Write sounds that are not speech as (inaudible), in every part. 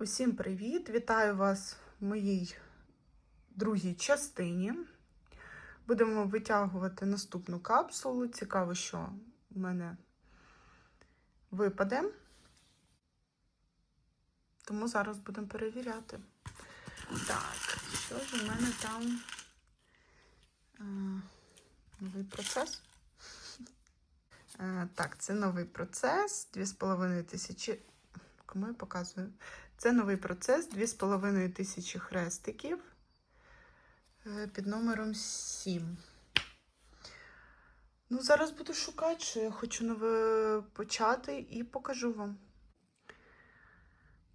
Усім привіт! Вітаю вас в моїй другій частині. Будемо витягувати наступну капсулу. Цікаво, що в мене випаде. Тому зараз будемо перевіряти. Так, що ж у мене там Е, новий процес? Е, Так, це новий процес. 2,5 тисячі. Кому я показую? Це новий процес, 2,5 тисячі хрестиків е, під номером 7. Ну, зараз буду шукати, що я хочу нове почати і покажу вам.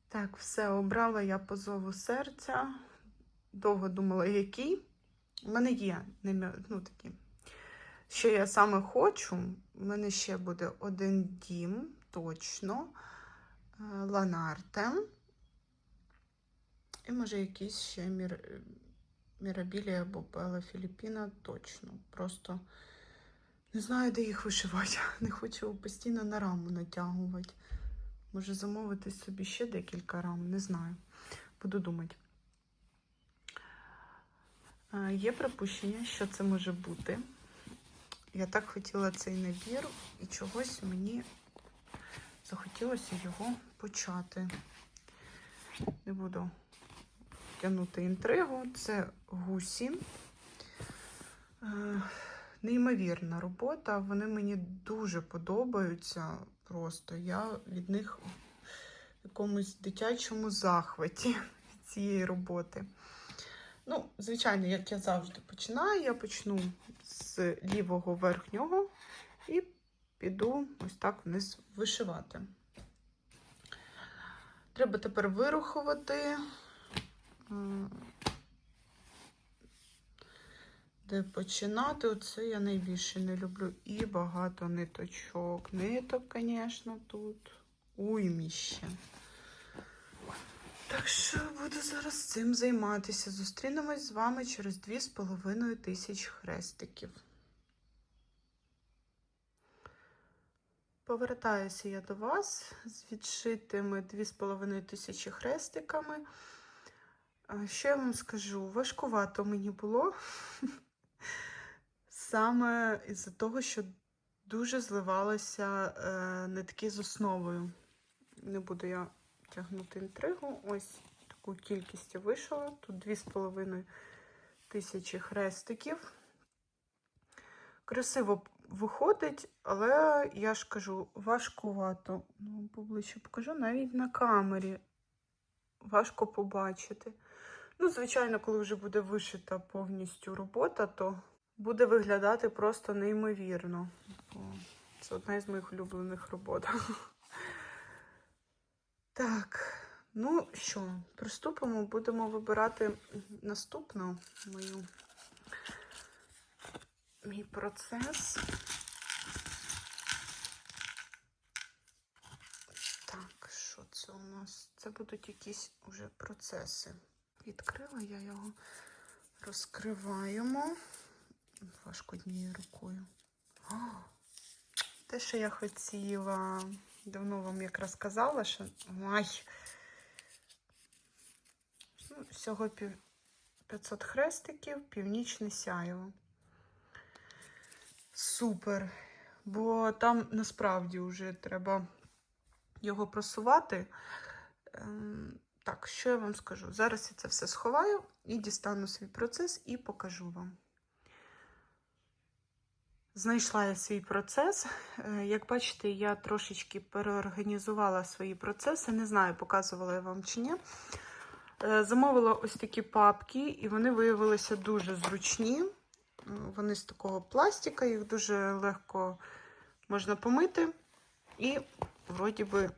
Так, все, обрала я по зову серця. Довго думала, який. У мене є ну, такі, що я саме хочу. У мене ще буде один дім, точно. Е, Ланарте. І може якийсь ще мір... Мірабілія або Белла Філіппіна точно. Просто не знаю, де їх вишивати. (laughs) Не хочу постійно на раму натягувати. Може замовити собі ще декілька рам, не знаю. Буду думати. Е, Є припущення, що це може бути. Я так хотіла цей набір, і чогось мені захотілося його почати. Не буду тягнути інтригу. Це гусі. Е, Неймовірна робота. Вони мені дуже подобаються. Просто я від них в якомусь дитячому захваті (laughs) цієї роботи. Ну, звичайно, як я завжди починаю, я почну з лівого верхнього і піду ось так вниз вишивати. Треба тепер вирухувати, де починати. Оце я найбільше не люблю. І багато ниточок. Ниток, звісно, тут уйміще. Так що буду зараз цим займатися. Зустрінемось з вами через 2,5 тисяч хрестиків. Повертаюся я до вас з відшитими 2,5 тисячі хрестиками. Що я вам скажу? Важкувато мені було. (laughs) Саме із-за того, що дуже зливалися е, нитки з основою. Не буду я тягнути інтригу. Ось таку кількість я вишила. Тут 2,5 тисячі хрестиків. Красиво виходить, але я ж кажу, важкувато. Ну, поближче покажу навіть на камері. Важко побачити. Ну, звичайно, коли вже буде вишита повністю робота, то буде виглядати просто неймовірно. Це одна із моїх улюблених робот. (laughs) Так, ну що, приступимо, будемо вибирати наступну мою мій процес. Так, що це у нас? Це будуть якісь уже процеси. Відкрила я його, розкриваємо. Важко однією рукою. О, те, що я хотіла. Давно вам якраз казала, що ай. Ну, всього пів... 500 хрестиків, північне сяєво. Супер. Бо там насправді вже треба його просувати. Ем, Так, що я вам скажу? Зараз я це все сховаю і дістану свій процес і покажу вам. Знайшла я свій процес. Е, Як бачите, я трошечки переорганізувала свої процеси. Не знаю, показувала я вам чи ні. Е, Замовила ось такі папки, і вони виявилися дуже зручні. Вони з такого пластика, їх дуже легко можна помити. І, вроді би,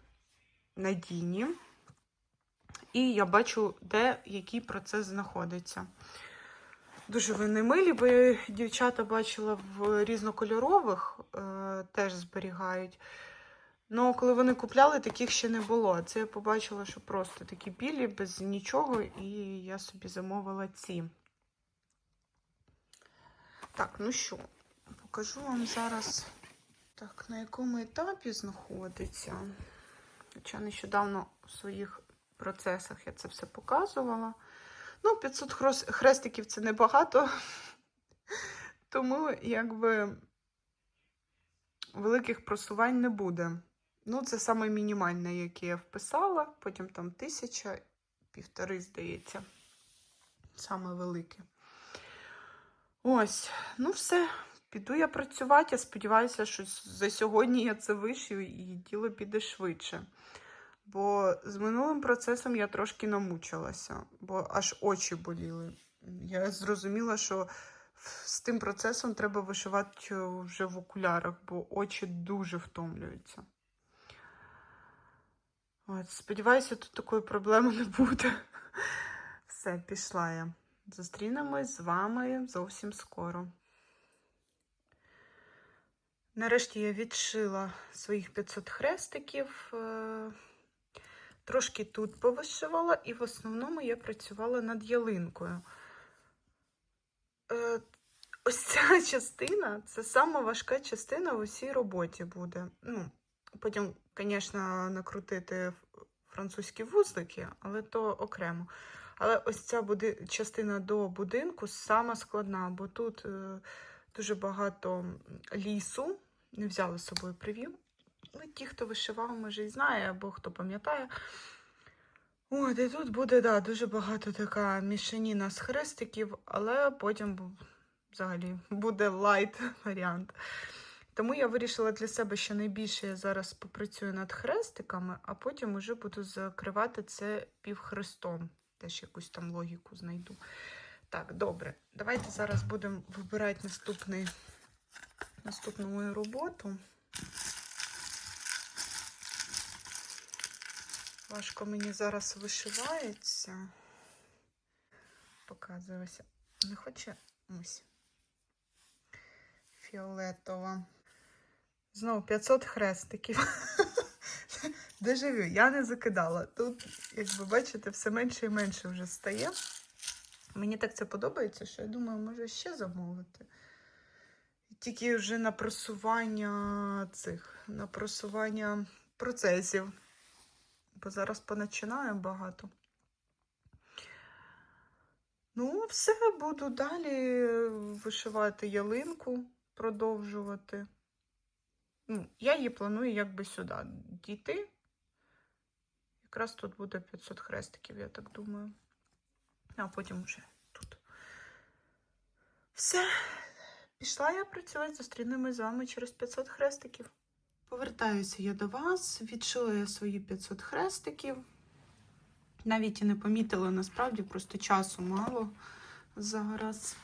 надійні. І я бачу, де який процес знаходиться. Дуже вони милі, бо я дівчата бачила в різнокольорових, е, теж зберігають. Ну, коли вони купляли, таких ще не було. Це я побачила, що просто такі білі, без нічого, і я собі замовила ці. Так, ну що, покажу вам зараз, так, на якому етапі знаходиться. Хоча нещодавно в своїх процесах я це все показувала. Ну, 500 хрестиків це небагато, тому якби великих просувань не буде. Ну, це саме мінімальне, яке я вписала, потім там тисяча, півтори, здається. Саме велике. Ось, ну все, піду я працювати. Я сподіваюся, що за сьогодні я це вишию і діло піде швидше. Бо з минулим процесом я трошки намучилася, бо аж очі боліли. Я зрозуміла, що з тим процесом треба вишивати вже в окулярах, бо очі дуже втомлюються. От, сподіваюся, тут такої проблеми не буде. (laughs) Все, пішла я. Зустрінемось з вами зовсім скоро. Нарешті я відшила своїх 500 хрестиків. Трошки тут повишивала, і в основному я працювала над ялинкою. Е, Ось ця (laughs) частина це сама важка частина в усій роботі буде. Ну, потім, звісно, накрутити французькі вузлики, але то окремо. Але ось ця буди... частина до будинку сама складна, бо тут е, дуже багато лісу. Не взяла з собою привів. Але ті, хто вишивав, може і знає, або хто пам'ятає. От, і тут буде, да, дуже багато така мішаніна з хрестиків, але потім взагалі буде лайт (laughs) варіант. Тому я вирішила для себе, що найбільше я зараз попрацюю над хрестиками, а потім уже буду закривати це півхрестом. Теж якусь там логіку знайду. Так, добре. Давайте зараз будемо вибирати наступний, наступну мою роботу. Важко мені зараз вишивається. Показуюся. Не хоче ось. Фіолетова. Знову 500 хрестиків. (laughs) Дежавю, я не закидала. Тут, як ви бачите, все менше і менше вже стає. Мені так це подобається, що я думаю, може ще замовити. Тільки вже на просування цих, на просування процесів. Бо зараз поначинаю багато. Ну, все, буду далі вишивати ялинку, продовжувати. Ну, я її планую якби сюди дійти. Якраз тут буде 500 хрестиків, я так думаю. А потім вже тут. Все. Пішла я працювати, зустрінемось з вами через 500 хрестиків. Повертаюся я до вас, відшила я свої 500 хрестиків. Навіть і не помітила, насправді, просто часу мало зараз.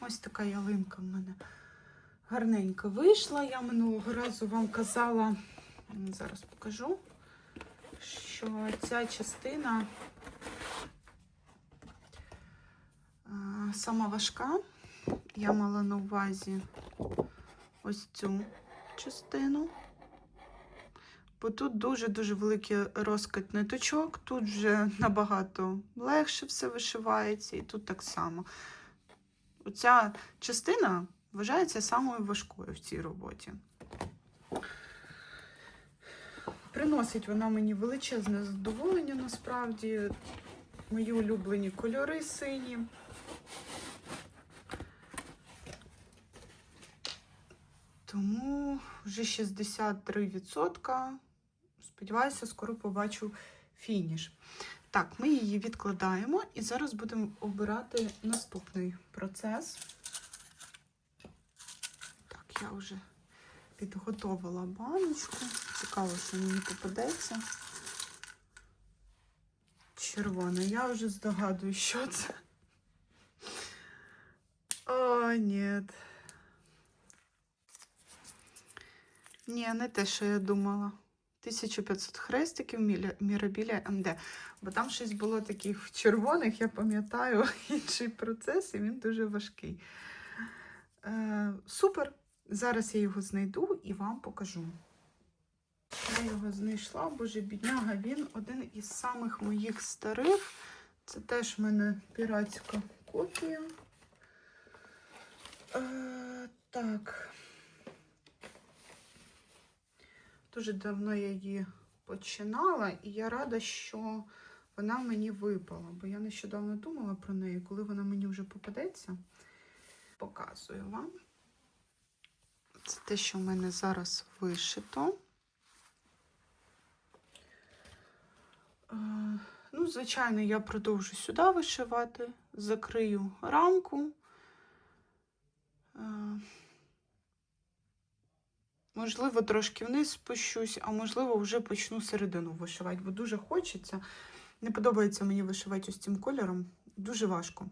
Ось така ялинка в мене гарненько вийшла. Я минулого разу вам казала, зараз покажу, що ця частина сама важка. Я мала на увазі ось цю частину. Бо тут дуже-дуже великий розкид ниточок, тут вже набагато легше все вишивається, і тут так само. Оця частина вважається самою важкою в цій роботі. Приносить вона мені величезне задоволення, насправді. Мої улюблені кольори сині. Тому вже 63%. Сподіваюся, скоро побачу фініш. Так, ми її відкладаємо і зараз будемо обирати наступний процес. Так, я вже підготовила баночку. Цікаво, що мені попадеться. Червона. Я вже здогадую, що це. О, ні. Ні, не те, що я думала. 1500 хрестиків Мірабіля МД. Бо там щось було таких червоних, я пам'ятаю, (laughs) інший процес, і він дуже важкий. Е, супер! Зараз я його знайду і вам покажу. Я його знайшла, боже, бідняга, він один із самих моїх старих. Це теж в мене піратська копія. Е, так. Дуже давно я її починала, і я рада, що вона мені випала, бо я нещодавно думала про неї, коли вона мені вже попадеться. Показую вам. Це те, що в мене зараз вишито. Е, Ну, звичайно, я продовжу сюди вишивати, закрию рамку. Можливо, трошки вниз спущусь, а можливо, вже почну середину вишивати, бо дуже хочеться. Не подобається мені вишивати ось цим кольором. Дуже важко.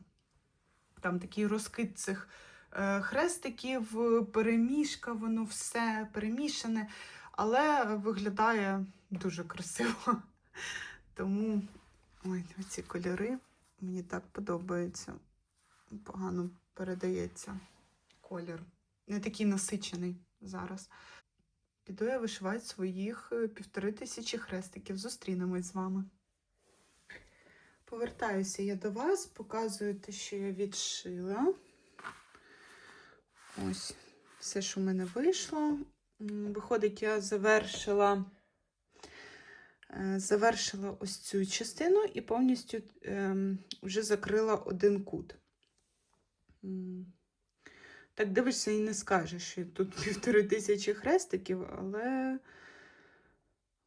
Там такий розкид цих е, хрестиків, перемішка, воно все перемішане, але виглядає дуже красиво. Тому ой, ці кольори мені так подобаються. Погано передається колір. Не такий насичений зараз. Піду я вишивати своїх е, півтори тисячі хрестиків. Зустрінемось з вами. Повертаюся я до вас, показую те, що я відшила. Ось все, що в мене вийшло. Виходить, я завершила, е, завершила ось цю частину і повністю ем, вже закрила один кут. Так дивишся і не скажеш, що тут (laughs) півтори тисячі хрестиків, але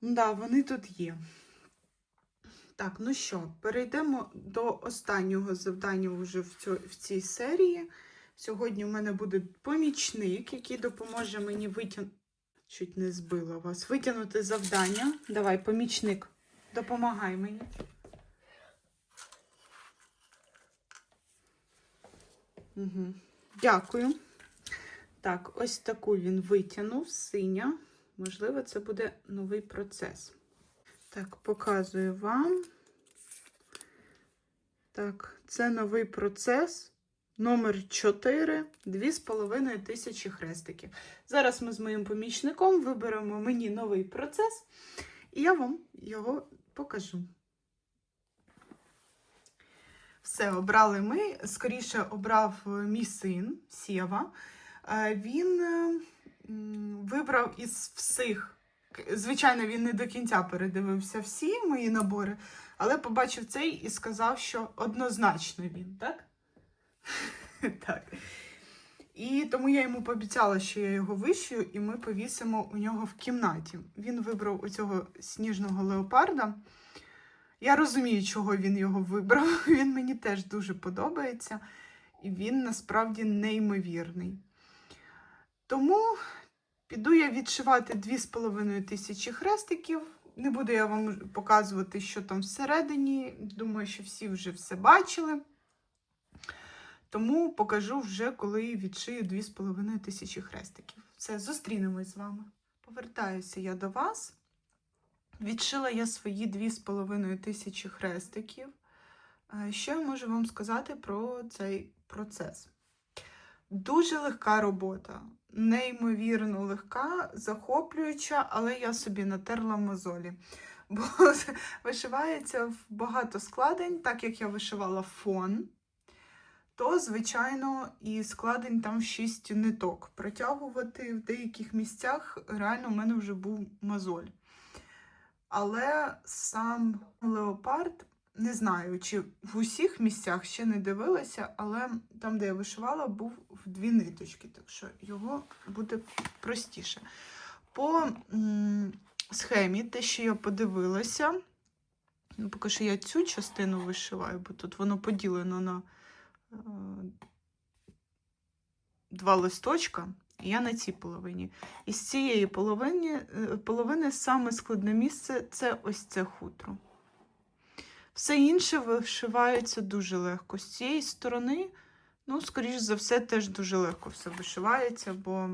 да, вони тут є. Так, ну що, перейдемо до останнього завдання вже в, цьо, в цій серії. Сьогодні у мене буде помічник, який допоможе мені витягнути. Чуть не збила вас. Витягнути завдання. Давай, помічник, допомагай мені. Угу. Дякую. Так, ось таку він витягнув, синя. Можливо, це буде новий процес. Так, показую вам. Так, це новий процес. Номер 4, 2,5 тисячі хрестиків. Зараз ми з моїм помічником виберемо мені новий процес, і я вам його покажу. Все, обрали ми. Скоріше обрав е, мій син Сєва. Е, Він е, вибрав із всіх. Звичайно, він не до кінця передивився всі мої набори, але побачив цей і сказав, що однозначно він, так? (laughs) Так. І тому я йому пообіцяла, що я його вишию, і ми повісимо у нього в кімнаті. Він вибрав у цього сніжного леопарда. Я розумію, чого він його вибрав. (laughs) Він мені теж дуже подобається, і він насправді неймовірний. Тому піду я відшивати 2,5 тисячі хрестиків. Не буду я вам показувати, що там всередині. Думаю, що всі вже все бачили. Тому покажу вже, коли відшию 2,5 тисячі хрестиків. Все, зустрінемось з вами. Повертаюся я до вас. Відшила я свої 2,5 тисячі хрестиків. Е, Що я можу вам сказати про цей процес? Дуже легка робота, неймовірно легка, захоплююча, але я собі натерла мозолі. (laughs) Бо вишивається в багато складень, так як я вишивала фон, то, звичайно, і складень там в 6 ниток. Протягувати в деяких місцях реально в мене вже був мозоль. Але сам леопард, не знаю, чи в усіх місцях ще не дивилася, але там, де я вишивала, був в дві ниточки, так що його буде простіше. По схемі, те, що я подивилася, ну, поки що я цю частину вишиваю, бо тут воно поділено на е, два листочка, я на цій половині. І з цієї половини, е, половини саме складне місце це ось це хутро. Все інше вишивається дуже легко. З цієї сторони, ну, скоріш за все, теж дуже легко все вишивається, бо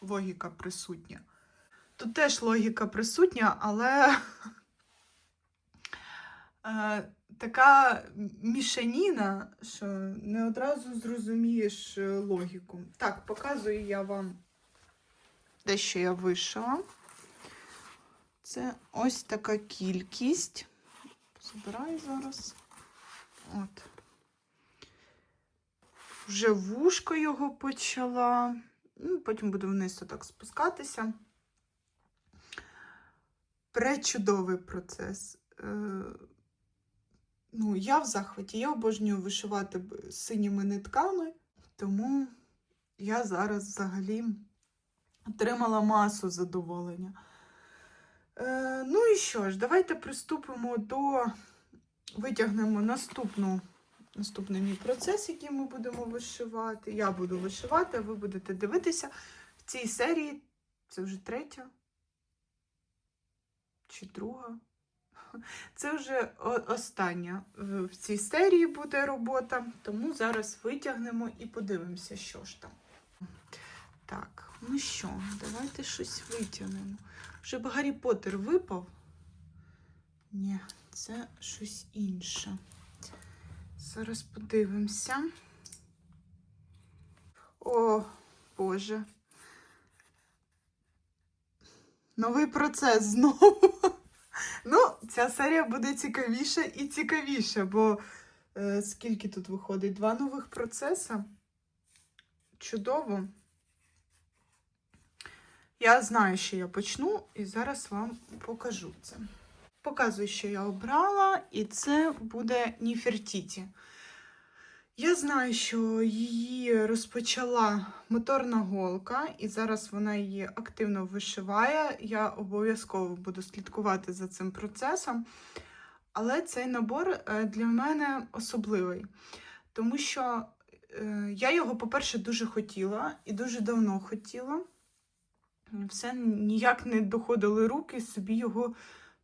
логіка присутня. Тут теж логіка присутня, але (laughs) е, така мішаніна, що не одразу зрозумієш е, логіку. Так, показую я вам те, що я вишила. Це ось така кількість. Забираю зараз. От. Вже вушко його почала. Ну, потім буду вниз так спускатися. пречудовий процес. Е, ну, я в захваті, я обожнюю вишивати синіми нитками, тому я зараз взагалі отримала масу задоволення. Е, ну і що ж, давайте приступимо до витягнемо наступну, наступний мій процес, який ми будемо вишивати. Я буду вишивати, а ви будете дивитися. В цій серії це вже третя чи друга. Це вже остання в цій серії буде робота, тому зараз витягнемо і подивимося, що ж там. Так, ну що, давайте щось витягнемо. Вже б Гаррі Поттер випав. Ні, це щось інше. Зараз подивимося. О, Боже. Новий процес знову. Ну, ця серія буде цікавіша і цікавіша, бо е, скільки тут виходить? Два нових процеси. Чудово. Я знаю, що я почну, і зараз вам покажу це. Показую, що я обрала, і це буде Ніфертіті. Я знаю, що її розпочала моторна голка, і зараз вона її активно вишиває. Я обов'язково буду слідкувати за цим процесом. Але цей набор е, для мене особливий, тому що е, я його, по-перше, дуже хотіла і дуже давно хотіла. Все ніяк не доходили руки собі його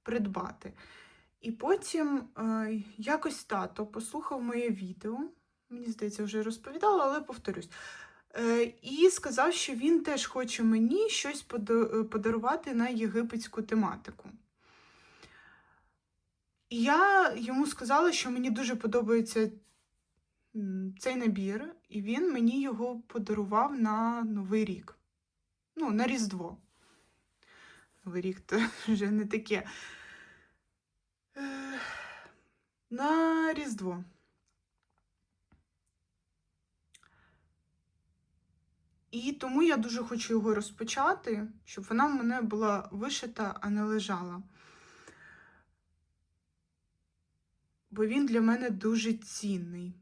придбати. І потім е, якось тато послухав моє відео, мені здається, вже розповідала, але повторюсь. Е, і сказав, що він теж хоче мені щось е, подарувати на єгипетську тематику. І я йому сказала, що мені дуже подобається цей набір, і він мені його подарував на Новий рік. Ну, на Різдво. Новий рік то (laughs) вже не таке. Е, На Різдво. І тому я дуже хочу його розпочати, щоб вона в мене була вишита, а не лежала. Бо він для мене дуже цінний.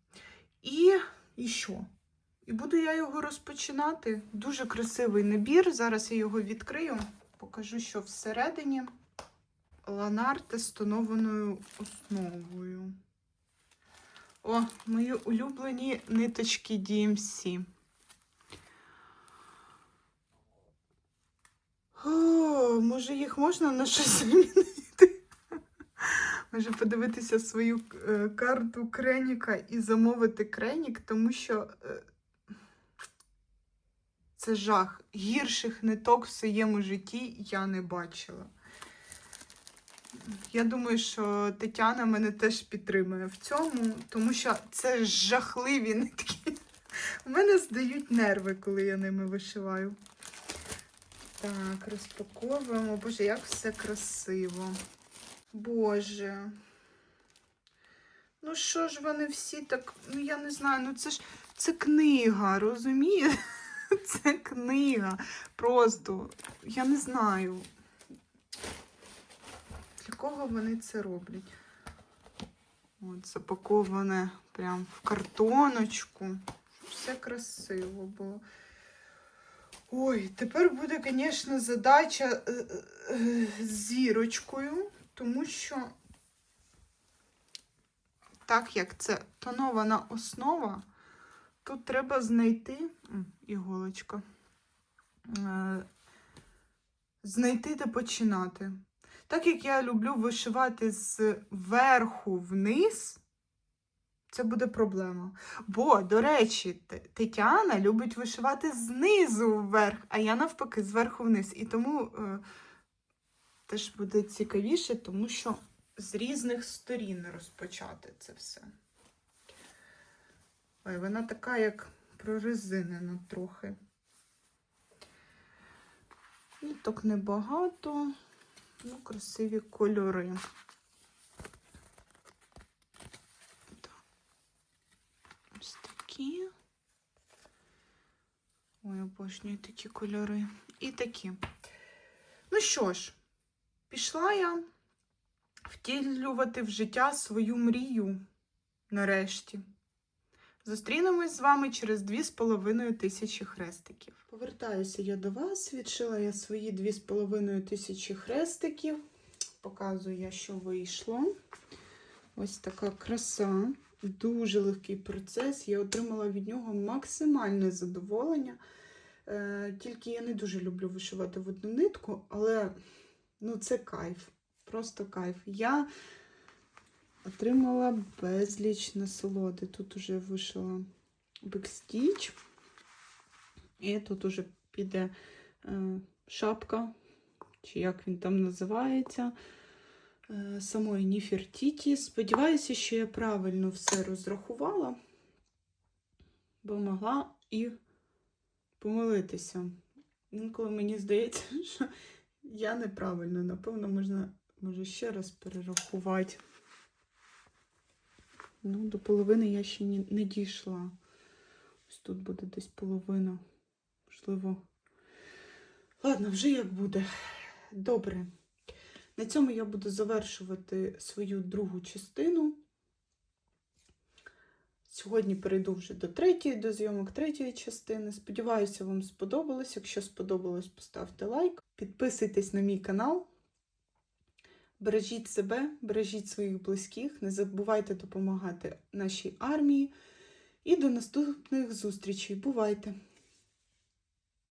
І, і що? І буду я його розпочинати. Дуже красивий набір. Зараз я його відкрию, покажу, що всередині ланар тестонованою основою. О, мої улюблені ниточки DMC. О, може, їх можна на щось замінити? (laughs) Може подивитися свою е, карту Креніка і замовити Кренік, тому що е, це жах. Гірших ниток в своєму житті я не бачила. Я думаю, що Тетяна мене теж підтримує в цьому, тому що це жахливі нитки. (laughs) У мене здають нерви, коли я ними вишиваю. Так, розпаковуємо. Боже, як все красиво. Боже. Ну що ж вони всі так, ну я не знаю, ну це ж це книга, розумієте? (laughs) Це книга. Просто я не знаю. Для кого вони це роблять? От, запаковане прям в картоночку. Все красиво було. Ой, тепер буде, звісно, задача е, е, з зірочкою, тому що, так як це тонована основа, тут треба знайти іголочка. Е, Знайти де починати. Так як я люблю вишивати з верху вниз, це буде проблема. Бо, до речі, Тетяна любить вишивати знизу вверх, а я навпаки зверху вниз. І тому е, теж буде цікавіше, тому що з різних сторін розпочати це все. Ой, вона така, як прорезинена трохи. Ниток небагато, ну, красиві кольори. Так. Ось такі. Ой, обожнюю такі кольори. І такі. Ну що ж, Пішла я втілювати в життя свою мрію нарешті. Зустрінемось з вами через 2,5 тисячі хрестиків. Повертаюся я до вас. Відшила я свої 2,5 тисячі хрестиків. Показую я, що вийшло. Ось така краса. Дуже легкий процес. Я отримала від нього максимальне задоволення. Е, тільки я не дуже люблю вишивати в одну нитку, але ну, це кайф. Просто кайф. Я отримала безліч насолоди. Тут уже вишила бекстіч. І тут уже піде е, шапка, чи як він там називається, самої Ніфертіті. Сподіваюся, що я правильно все розрахувала, бо могла і помилитися. Інколи мені здається, (laughs) що я неправильно. Напевно, можна може ще раз перерахувати. Ну, до половини я ще не дійшла. Ось тут буде десь половина. Можливо. Ладно, вже як буде. Добре. На цьому я буду завершувати свою другу частину. Сьогодні перейду вже до третьої, до зйомок третьої частини. Сподіваюся, вам сподобалось. Якщо сподобалось, поставте лайк. Підписуйтесь на мій канал. Бережіть себе, бережіть своїх близьких, не забувайте допомагати нашій армії. І до наступних зустрічей. Бувайте!